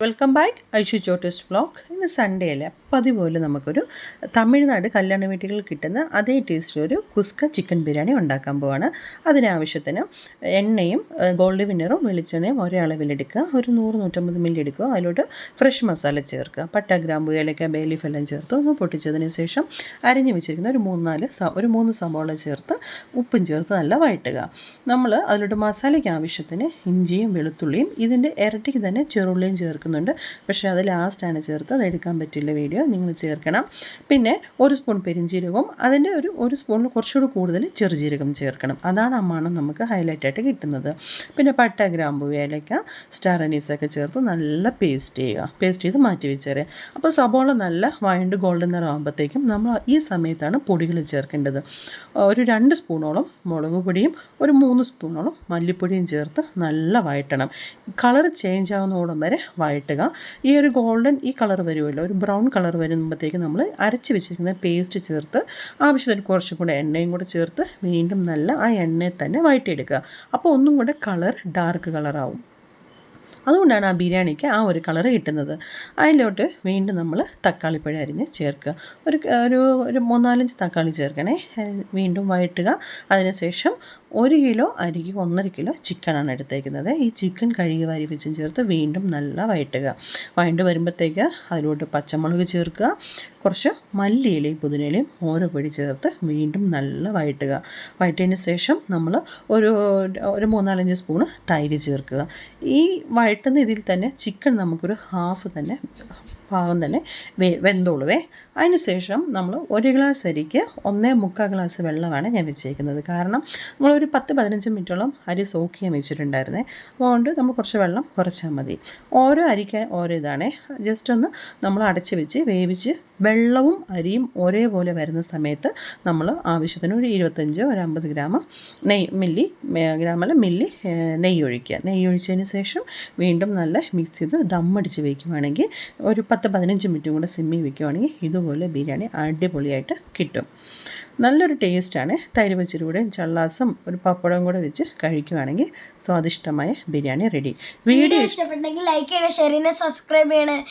welcome back Aishu Chottus vlog ഇന്ന് Sunday അല്ലേ അപ്പോൾ പോലെ നമുക്കൊരു തമിഴ്നാട് കല്യാണ വീട്ടുകളിൽ കിട്ടുന്ന അതേ ടേസ്റ്റിൽ ഒരു കുസ്ക ചിക്കൻ ബിരിയാണി ഉണ്ടാക്കാൻ പോവാണ്. അതിനാവശ്യത്തിന് എണ്ണയും ഗോൾഡ് വിന്നറും വെളിച്ചെണ്ണയും ഒരേ അളവിലെടുക്കുക ഒരു നൂറ് നൂറ്റമ്പത് മില്ലി എടുക്കുക. അതിലോട്ട് ഫ്രഷ് മസാല ചേർക്കുക. പട്ട ഗ്രാമ്പു ഏലക്ക ബേലീഫ് എല്ലാം ചേർത്ത് ഒന്ന് പൊട്ടിച്ചതിന് ശേഷം അരിഞ്ഞു വെച്ചിരിക്കുന്ന ഒരു മൂന്ന് നാല് സ ഒരു മൂന്ന് സവോള ചേർത്ത് ഉപ്പും ചേർത്ത് നല്ല വഴട്ടുക നമ്മൾ അതിലോട്ട് മസാലയ്ക്ക് ആവശ്യത്തിന് ഇഞ്ചിയും വെളുത്തുള്ളിയും ഇതിന്റെ ഇരട്ടിക്ക് തന്നെ ചെറുള്ളിയും ചേർക്കുന്നുണ്ട്. പക്ഷേ അത് ലാസ്റ്റാണ് ചേർത്ത് അത് എടുക്കാൻ പറ്റില്ല വീഡിയോ നിങ്ങൾ ചേർക്കണം. പിന്നെ ഒരു സ്പൂൺ പെരിഞ്ജീരകവും അതിന്റെ ഒരു ഒരു സ്പൂണിൽ കുറച്ചുകൂടി കൂടുതൽ ചെറുജീരകം ചേർക്കണം. അതാണ് ആ മണം നമുക്ക് ഹൈലൈറ്റ് ആയിട്ട് കിട്ടുന്നത്. പിന്നെ പട്ട ഗ്രാമ്പു ഏലക്ക സ്റ്റാർ അനീസൊക്കെ ചേർത്ത് നല്ല പേസ്റ്റ് ചെയ്യുക. പേസ്റ്റ് ചെയ്ത് മാറ്റി വെച്ചേരെ. അപ്പോൾ സബോള നല്ല വൈൻഡ് ഗോൾഡൻ നിറമാകുമ്പോഴത്തേക്കും നമ്മൾ ഈ സമയത്താണ് പൊടികൾ ചേർക്കേണ്ടത്. ഒരു രണ്ട് സ്പൂണോളം മുളക് പൊടിയും ഒരു മൂന്ന് സ്പൂണോളം മല്ലിപ്പൊടിയും ചേർത്ത് നല്ല വഴറ്റണം കളർ ചേഞ്ച് ആവുന്നോടം വരെ വഴറ്റുക ഈ ഒരു ഗോൾഡൻ ഈ കളർ വരുമല്ലോ ഒരു ബ്രൗൺ കളർ വരുമ്പോഴത്തേക്ക് നമ്മൾ അരച്ച് വെച്ചിരിക്കുന്ന പേസ്റ്റ് ചേർത്ത് ആവശ്യത്തിന് കുറച്ചും കൂടെ എണ്ണയും കൂടെ ചേർത്ത് വീണ്ടും നല്ല ആ എണ്ണയിൽ തന്നെ വഴറ്റിയെടുക്കുക. അപ്പോൾ ഒന്നും കൂടെ കളർ ഡാർക്ക് കളറാവും അതുകൊണ്ടാണ് ആ ബിരിയാണിക്ക് ആ ഒരു കളറ് കിട്ടുന്നത്. അതിലോട്ട് വീണ്ടും നമ്മൾ തക്കാളിപ്പഴം അരിഞ്ഞ് ചേർക്കുക. ഒരു ഒരു ഒരു മൂന്നാലഞ്ച് തക്കാളി ചേർക്കണേ. വീണ്ടും വഴറ്റുക. അതിനുശേഷം ഒരു കിലോ അരിക്ക് ഒന്നര കിലോ ചിക്കനാണ് എടുത്തേക്കുന്നത്. ഈ ചിക്കൻ കഴുകി വാരി വെച്ചും ചേർത്ത് വീണ്ടും നല്ല വഴറ്റുക. വഴണ്ട് വരുമ്പോഴത്തേക്ക് അതിലോട്ട് പച്ചമുളക് ചേർക്കുക. കുറച്ച് മല്ലിയിലയും പുതിനയിലയും ഓരോ പൊടി ചേർത്ത് വീണ്ടും നല്ല വഴറ്റുക. വഴറ്റിയതിന് ശേഷം നമ്മൾ ഒരു ഒരു മൂന്നാലഞ്ച് സ്പൂണ് തൈര് ചേർക്കുക. ഈ വഴറ്റുന്ന ഇതിൽ തന്നെ ചിക്കൻ നമുക്കൊരു ഹാഫ് തന്നെ ഭാഗം തന്നെ വെ വെന്തോളുവേ അതിന് ശേഷം നമ്മൾ ഒരു ഗ്ലാസ് അരിക്ക് ഒന്നേ മുക്കാൽ ഗ്ലാസ് വെള്ളമാണ് ഞാൻ വെച്ചേക്കുന്നത്. കാരണം നമ്മളൊരു പത്ത് പതിനഞ്ച് മിനിറ്റോളം അരി സോക്ക് ചെയ്യാൻ വെച്ചിട്ടുണ്ടായിരുന്നേ. അതുകൊണ്ട് നമ്മൾ കുറച്ച് വെള്ളം കുറച്ചാൽ മതി. ഓരോ അരിക്ക് ഓരോ ഇതാണ്. ജസ്റ്റ് ഒന്ന് നമ്മൾ അടച്ച് വെച്ച് വേവിച്ച് വെള്ളവും അരിയും ഒരേപോലെ വരുന്ന സമയത്ത് നമ്മൾ ആവശ്യത്തിന് ഒരു ഇരുപത്തഞ്ച് ഒരു അമ്പത് ഗ്രാം നെയ് മില്ലി ഗ്രാമല്ല മില്ലി നെയ്യ് ഒഴിക്കുക. നെയ്യ് ഒഴിച്ചതിന് ശേഷം വീണ്ടും നല്ല മിക്സ് ചെയ്ത് ദമ്മടിച്ച് വയ്ക്കുവാണെങ്കിൽ ഒരു പത്ത് പതിനഞ്ച് മിനിറ്റും കൂടെ സിമ്മി വയ്ക്കുവാണെങ്കിൽ ഇതുപോലെ ബിരിയാണി അടിപൊളിയായിട്ട് കിട്ടും. നല്ലൊരു ടേസ്റ്റാണ്. തൈര് വെച്ചിരി കൂടെ ചള്ളാസും ഒരു പപ്പടവും കൂടെ വെച്ച് കഴിക്കുവാണെങ്കിൽ സ്വാദിഷ്ടമായ ബിരിയാണി റെഡി. വീഡിയോ ഇഷ്ടപ്പെട്ടെങ്കിൽ ലൈക്ക് ചെയ്യണം ഷെയർ ചെയ്യണം സബ്സ്ക്രൈബ് ചെയ്യണം.